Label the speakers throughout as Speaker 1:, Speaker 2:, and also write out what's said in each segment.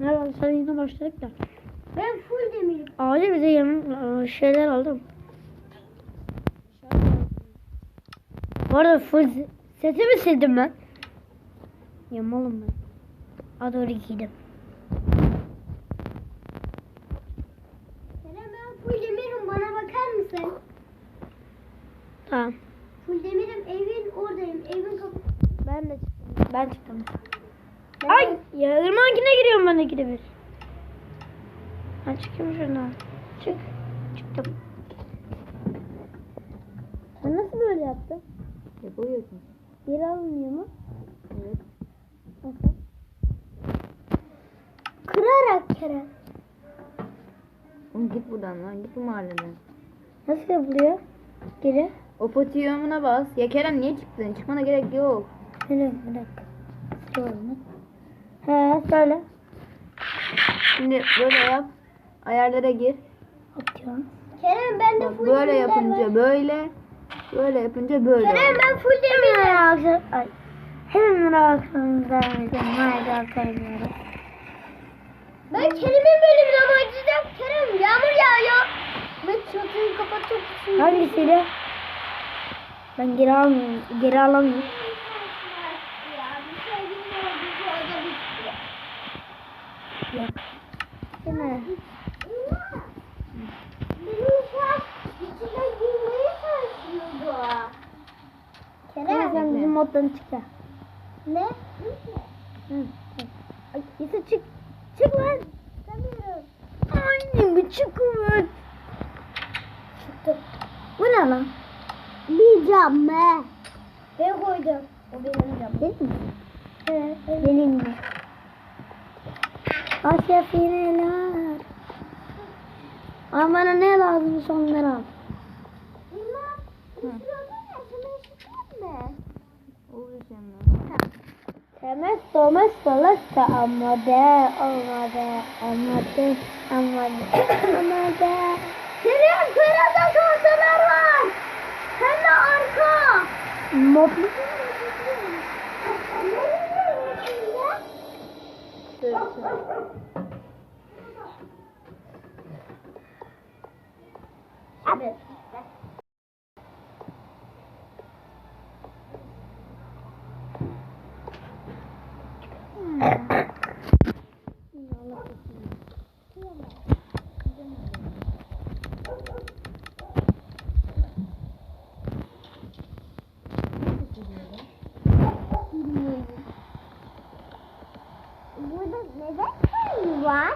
Speaker 1: Merhaba sen yine başladık da.
Speaker 2: Ben full demirim.
Speaker 1: Acil bize yemek şeyler aldım. Bu arada full setimi sildim ben. Yamalım ben. A doğru giydim.
Speaker 2: Ben full demirim. Bana bakar mısın?
Speaker 1: Tamam.
Speaker 2: Full demirim. Evin oradayım. Evin kapı.
Speaker 1: Ben de çıktım. Ben çıktım. Ay ya ırmağınkine giriyorum ben de ikide bir. Ben çıkayım şuradan. Çık. Çıktım. Sen nasıl böyle yaptın?
Speaker 3: Yapıyorsun.
Speaker 1: Geri alınıyor mu?
Speaker 3: Evet.
Speaker 1: Nasıl?
Speaker 2: Kırarak Kerem.
Speaker 3: Oğlum git buradan lan. Git bu mahalleden.
Speaker 1: Nasıl yapılıyor? Geri.
Speaker 3: O potiyumuna bas. Ya Kerem niye çıktın? Çıkmana gerek yok.
Speaker 1: Şöyle bir dakika. Mi? He söyle.
Speaker 3: Şimdi böyle yap. Ayarlara gir.
Speaker 1: Atıyorum.
Speaker 2: Kerem ben de
Speaker 3: Bak
Speaker 2: full
Speaker 3: böyle yapınca
Speaker 2: var.
Speaker 3: böyle. Böyle yapınca böyle.
Speaker 2: Kerem ben full.
Speaker 1: Hemen akşam, ay. Hemen akşamımıza Mayda kaynıyoruz.
Speaker 2: Ben kelime bölümüne başlayacağım. Kerem yağmur yağıyor. Ben çatıyı kapatıp
Speaker 1: Hangisiyle? Ben geri almıyorum. Geri alamıyorum. Yok. Değil mi? Kerem sen bizim moddan çık da.
Speaker 2: Ne?
Speaker 1: Hı. Ay Yusuf çık. Çık lan.
Speaker 2: İstemiyorum.
Speaker 1: Annemi çıkıyor.
Speaker 2: Çıktım.
Speaker 1: Bu ne lan?
Speaker 2: Bir cam be. Ben koydum. O benim cam.
Speaker 1: Değil mi?
Speaker 2: Evet.
Speaker 1: Benim mi? Asya fineler. Ama bana ne lazım onları al.
Speaker 3: Olur şimdi.
Speaker 1: Temel domaz solasta amade amade amade amade amade.
Speaker 2: Kerem kırada tahtalar var. Hem de arka.
Speaker 1: Moplu.
Speaker 2: Evet. Burada neden sen var?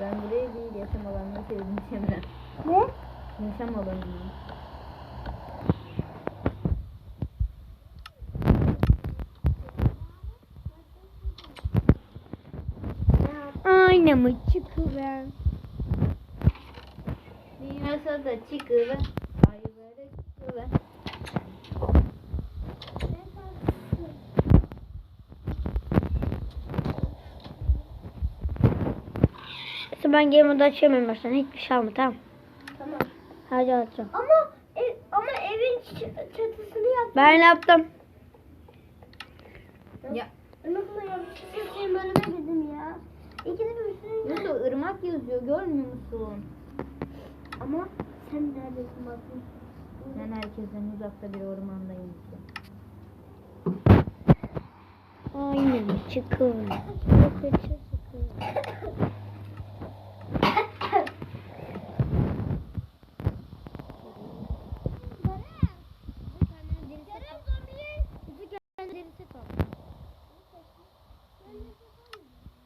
Speaker 3: Ben burayı değil yaşam alanını sevdim şimdi.
Speaker 2: Ne?
Speaker 3: Yaşam alanını.
Speaker 1: Aynamı çıkıver.
Speaker 3: Dünyası da çıkıver. Ayıları çıkıver.
Speaker 1: Mesela ben game modu açamıyorum baştan. Hiçbir şey alma tamam.
Speaker 2: Tamam.
Speaker 1: Hadi açacağım.
Speaker 2: Ama ev, ama evin çatısını yap.
Speaker 1: Ben yaptım.
Speaker 3: Ya
Speaker 2: Nasıl yapmışsın? Senin bölüme girdim bir sürü.
Speaker 3: nasıl ırmak yazıyor görmüyor musun?
Speaker 2: Ama sen neredesin bakayım?
Speaker 3: Ben herkesten uzakta bir ormandayım işte.
Speaker 1: Aynamı çıkıver. Çıkıver çıkıver.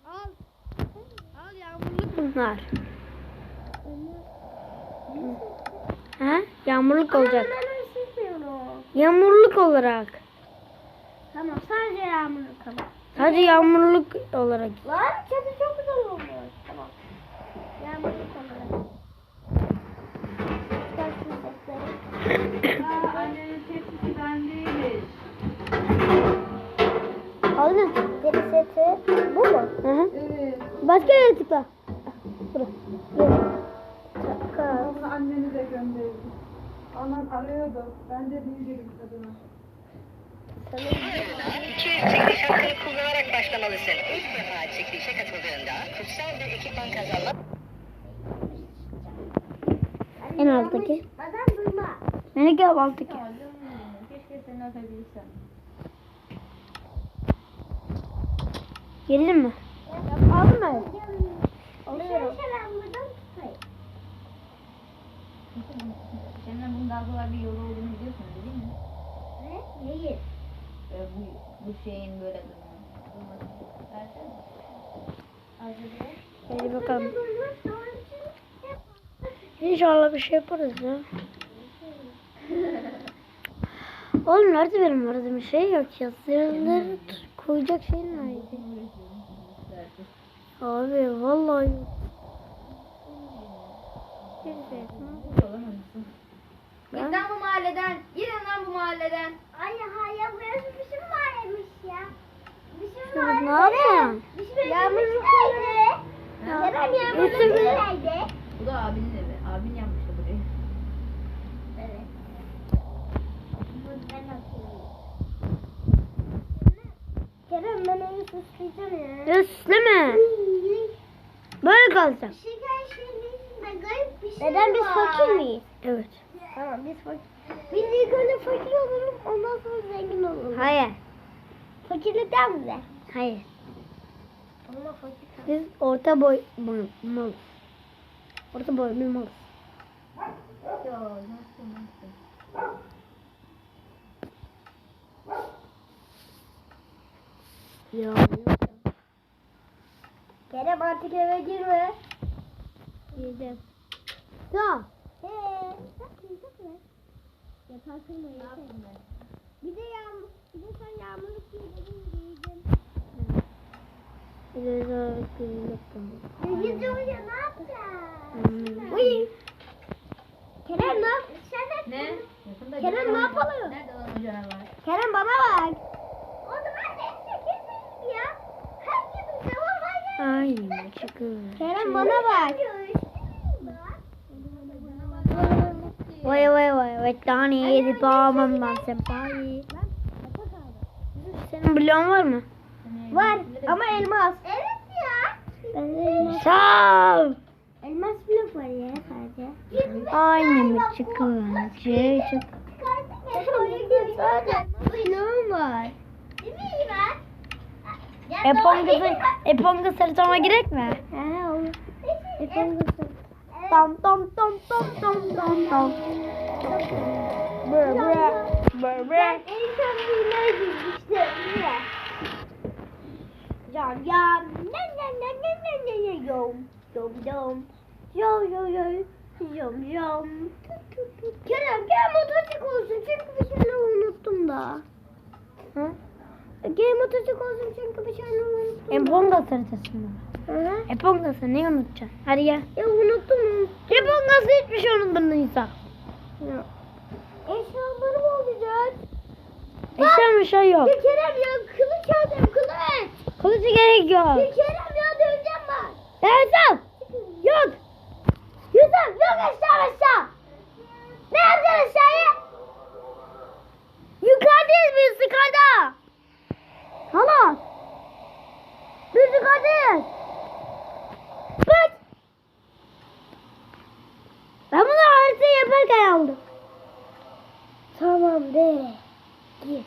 Speaker 1: Al. Al yağmurluk bunlar. Ha? Yağmurluk olacak.
Speaker 2: Ben ısıtmıyorum.
Speaker 1: Yağmurluk olarak.
Speaker 2: Tamam sadece yağmur kalır.
Speaker 1: Sadece yağmurluk olarak.
Speaker 2: Lan çatı çok güzel olmuş. Tamam. Yağmur kalır. Çıkarsın sesleri.
Speaker 3: Annenin tepsisi ben değiliz.
Speaker 1: Aldın.
Speaker 2: Deri seti bu mu?
Speaker 1: Hı hı.
Speaker 3: Evet.
Speaker 1: Başka yere tıkla. Burası.
Speaker 2: Şaka.
Speaker 4: Onu annenize gönderdim. Anan arıyordu. Ben de değil dedim kadına.
Speaker 5: 200 çekiliş hakkını kullanarak başlamalısın. İlk defa çekilişe katıl. kutsal bir ekipman kazanmak
Speaker 1: En alttaki.
Speaker 2: Adam duyma.
Speaker 1: Melike abi alttaki.
Speaker 3: Keşke seni atabilsem.
Speaker 1: Geldin mi? Mı?
Speaker 2: Alıyorum.
Speaker 3: Senden bunun daha kolay bir yolu olduğunu biliyorsun değil mi?
Speaker 2: Ne? Neyi?
Speaker 3: Ee, bu, bu şeyin böyle durması.
Speaker 1: Hadi bakalım. İnşallah bir şey yaparız ya. Oğlum nerede benim aradığım şey yok ya. Sırları koyacak şey nerede? Abi vallahi yok.
Speaker 3: Lan bu mahalleden. Gidin lan bu mahalleden.
Speaker 2: Ay hayır burası bizim mahallemiş ya. Bizim
Speaker 1: Sen
Speaker 2: mahalle.
Speaker 1: ne yapıyorsun?
Speaker 2: Yağmur nerede? Kerem Yağmur nerede?
Speaker 3: Bu da abinin evi. Abin yapmıştı burayı.
Speaker 2: Evet. Ben atayım. Kerem ben evi süsleyeceğim ya.
Speaker 1: Üstleme. Böyle kalacak.
Speaker 2: Şeker şeyinde garip bir şey Neden biz fakir miyiz?
Speaker 1: Evet.
Speaker 2: Tamam biz fakir. Biz ilk önce fakir olalım ondan sonra zengin olalım.
Speaker 1: Hayır.
Speaker 2: Fakirlikten mi?
Speaker 1: Hayır.
Speaker 2: Ama fakir.
Speaker 1: Biz orta boy boy malız. Orta boy bir malız.
Speaker 3: Yo nasıl nasıl?
Speaker 1: Ya.
Speaker 2: Kerem artık eve girme.
Speaker 1: Girdim. Ya.
Speaker 2: Eee. Yatarsın mı? Bir de yağmur, bir de sen yağmurluk giydin giydin.
Speaker 1: İleri kıyılıktım.
Speaker 2: Gece uyuyor ne yapacaksın?
Speaker 1: Hmm.
Speaker 2: Uyu. Kerem ne yap? Sen de
Speaker 3: Ne? Yakında
Speaker 2: Kerem, ne yapalım?
Speaker 3: Nerede lan o canavar?
Speaker 2: Kerem bana bak. O zaman neyse kesin ya. Herkesin cevabı
Speaker 1: Ay çıkıyor.
Speaker 2: Kerem bana bak.
Speaker 1: Vay vay vay vay tane di pamam ben senpai. Senin bloğun var mı?
Speaker 2: Var ama elmas. Evet ya. Ben de elmas.
Speaker 1: Sağ ol.
Speaker 2: Elmas blok var ya sadece.
Speaker 1: Aynı mı çıkıyor? Çık.
Speaker 2: Bloğum var.
Speaker 1: Epongası, Eponga sırtama girek mi?
Speaker 2: He olur. Epongası.
Speaker 1: Tom tom tom tom tom tom tom. Bre bre. Bre bre.
Speaker 2: En son işte. Niye? Yam yam. Ne ne ne ne ne ne ne yom. Yom yom. Yom yom yom. Yom yom. Kerem gel motocik olsun çünkü bir şeyler unuttum da.
Speaker 1: Hı?
Speaker 2: Gel motocik olsun çünkü bir şeyler unuttum.
Speaker 1: Eponga sırtası mı?
Speaker 2: Hı.
Speaker 1: Epongası ne unutacaksın? Hadi gel.
Speaker 2: Ya unuttum unuttum.
Speaker 1: Epongası hiçbir şey unutmadıysa.
Speaker 2: Ya. Eşyalarım olacak.
Speaker 1: Eşya bir şey yok.
Speaker 2: Ya Kerem ya kılıç alacağım kılıç.
Speaker 1: Kılıcı gerek yok.
Speaker 2: Ya Kerem ya döveceğim ben.
Speaker 1: Yusuf! Yok!
Speaker 2: Yusuf yok aşağı aşağı. Ne yapacaksın aşağıya?
Speaker 1: Yukarıdayız biz yukarıda. Hala. Biz yukarıdayız. Bak. Ben bunu harita yaparken aldım.
Speaker 2: Tamam de. Gir.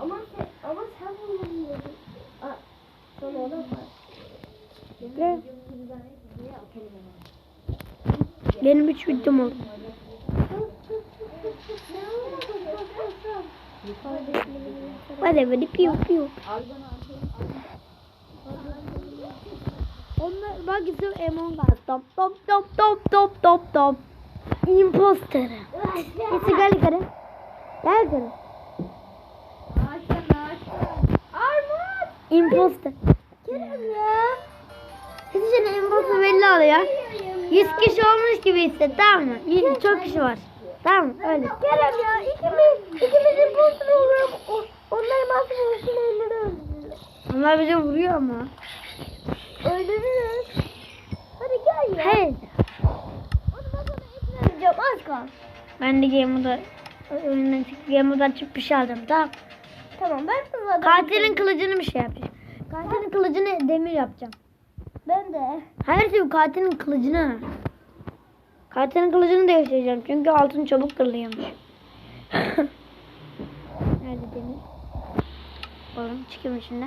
Speaker 2: Ama sen, ama sen bunu bilmiyorsun. Aa, Sonra o da var.
Speaker 1: Gel. Benim üç videom oldu. Hadi hadi piyo piyo. Onlar bak işte Among Us. Top top top top top top top. Imposter. Neyse gel. Gel
Speaker 3: ağaçtan.
Speaker 2: Armut.
Speaker 1: Imposter.
Speaker 2: Kerem ya.
Speaker 1: Kızı seni imposter belli oluyor. 100 kişi olmuş gibi hisset tamam mı? 100 çok kişi var. Tamam mı? Öyle.
Speaker 2: Kerem ya ikimiz, ikimiz imposter oluyorum. O- Onlar masum olsun onları öldürürüz.
Speaker 1: Onlar bizi vuruyor ama.
Speaker 2: Öldürürüz. Hadi gel ya.
Speaker 1: Hey.
Speaker 2: Ekranlayacağım az kal.
Speaker 1: Ben de Game Mode'a oyundan çık Game Mode'dan çıkıp bir şey aldım tamam.
Speaker 2: Tamam ben sana
Speaker 1: Katilin kılıcını bir şey yapacağım. Katilin kılıcını demir yapacağım.
Speaker 2: Ben de.
Speaker 1: Her şey katilin kılıcını. Katilin kılıcını değiştireceğim çünkü altın çabuk kırılıyormuş. Nerede demir? Oğlum çıkayım şimdi.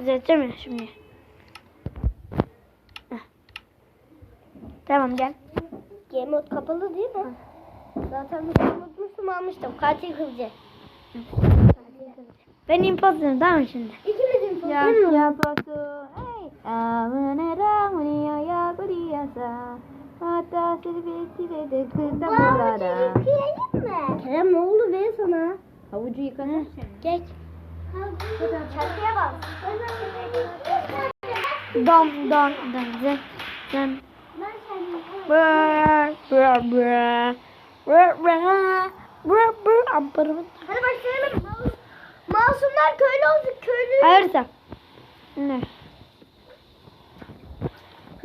Speaker 1: Düzelteceğim ya şimdi. Heh. Tamam gel.
Speaker 2: Game mode kapalı değil mi? Zaten unutmuştum almıştım. Katil kılıcı.
Speaker 1: Ben imposterım tamam mı şimdi?
Speaker 2: İkimiz info.
Speaker 1: Ya, ya. Amına munia ya guriyasa. Hatta silbeti ve de kızda burada.
Speaker 2: mi? Kerem ne oldu be sana?
Speaker 3: Havucu şimdi.
Speaker 2: Geç. Çatıya bak.
Speaker 1: Dom dom dom.
Speaker 2: Ben seni
Speaker 1: Bra bra bra. Bra bra. Bra bra.
Speaker 2: Hadi başlayalım. Masumlar köylü olsun köylü.
Speaker 1: Hayır sen. Ne?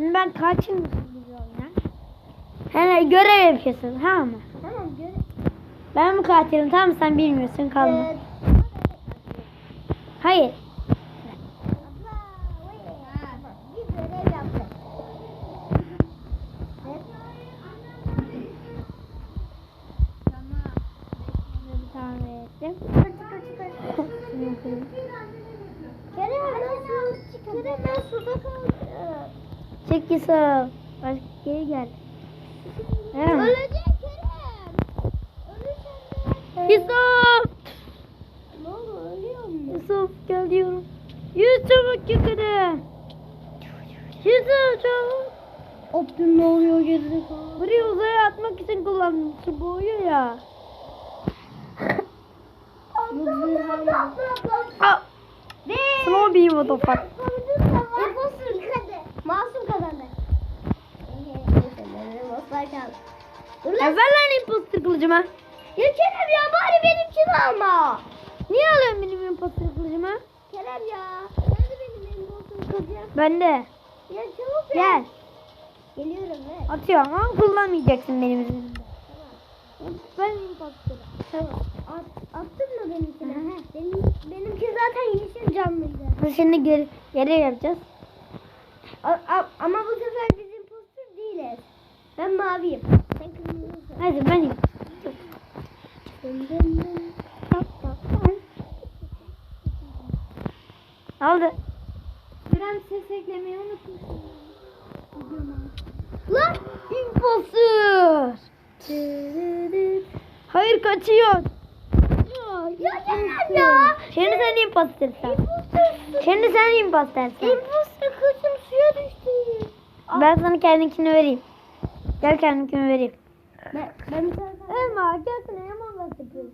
Speaker 1: Şimdi ben bu oyuna? Hani görev yapıyorsun tamam mı?
Speaker 2: Tamam gör.
Speaker 1: Ben mi katilim tamam? Sen bilmiyorsun kalma.
Speaker 2: Evet.
Speaker 1: Hayır.
Speaker 2: Bir görev yaptık.
Speaker 1: Tamam ettim.
Speaker 2: Kerem nasıl? Kerem ben suda kaldım.
Speaker 1: Çek Yusuf. Başka geri gel. He.
Speaker 2: Ölecek Kerem. Ölürsen de.
Speaker 1: Yusuf.
Speaker 2: Ne oldu ölüyor mu?
Speaker 1: Yusuf gel diyorum. Yusuf yukarı. Yusuf çabuk.
Speaker 2: Optun ne oluyor geride falan.
Speaker 1: Burayı uzaya atmak için kullandım. Su boğuyor ya. Slow beam what the fuck.
Speaker 2: Imposter kazandı. Masum kazandı. Kaldı. Dur
Speaker 1: Ya ver lan imposter kılıcıma.
Speaker 2: Ya Kerem ya bari benimkini alma.
Speaker 1: Niye alıyorsun benim imposter kılıcıma?
Speaker 2: Kerem ya. Nerede benim imposter kazandı?
Speaker 1: Ben de.
Speaker 2: Ya çabuk
Speaker 1: Gel.
Speaker 2: Geliyorum evet.
Speaker 1: Atıyorum ama kullanmayacaksın benim üzerimde. Ben imposter.
Speaker 2: Tamam. At, attın mı benimkini? Benim, benimki zaten yeşil canlıydı.
Speaker 1: Şimdi geri, geri yapacağız.
Speaker 2: A- a- ama bu sefer. Ben maviyim. Sen kırmızısın.
Speaker 1: Hadi ben imposter.
Speaker 2: Dın dın dın.
Speaker 1: Tap, tap, tap. Aldı.
Speaker 3: Kerem ses eklemeyi unutmuşum.
Speaker 2: Lan!
Speaker 1: Imposter. Hayır kaçıyor.
Speaker 2: Ya Kerem ya!
Speaker 1: Şimdi sen impostersin.
Speaker 2: Imposter.
Speaker 1: Şimdi sen impostersin.
Speaker 2: Imposter kızım suya düştü.
Speaker 1: Ben sana kendinkini vereyim. Gel kendinkini vereyim.
Speaker 2: Ben, ben
Speaker 1: Elma gelsene Yaman da yapıyoruz.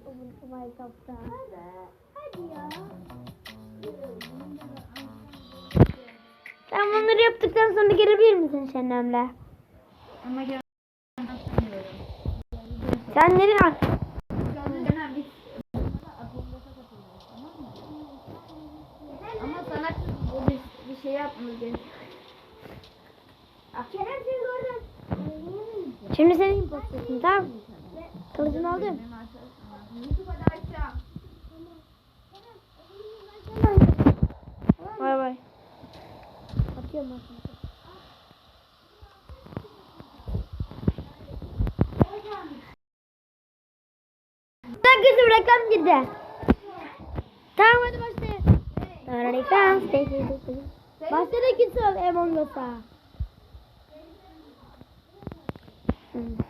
Speaker 1: Minecraft'ta.
Speaker 2: Hadi. Hadi ya.
Speaker 1: Sen bunları yaptıktan sonra gelebilir misin Şenem'le?
Speaker 3: Ama sanmıyorum.
Speaker 1: Sen nereye at?
Speaker 3: Kerem biz Ama sana bu bir, bir şey yapmamız gerekiyor.
Speaker 2: Kerem seni oradan.
Speaker 1: Şimdi sen impostersin tamam? Kılıcını
Speaker 3: açacağım.
Speaker 1: Bay bay. Atıyorum. Lan kızım reklam girdi. Tamam hadi başlayalım. Reklam. Başladı ki söyle Among Us'a. Hmm.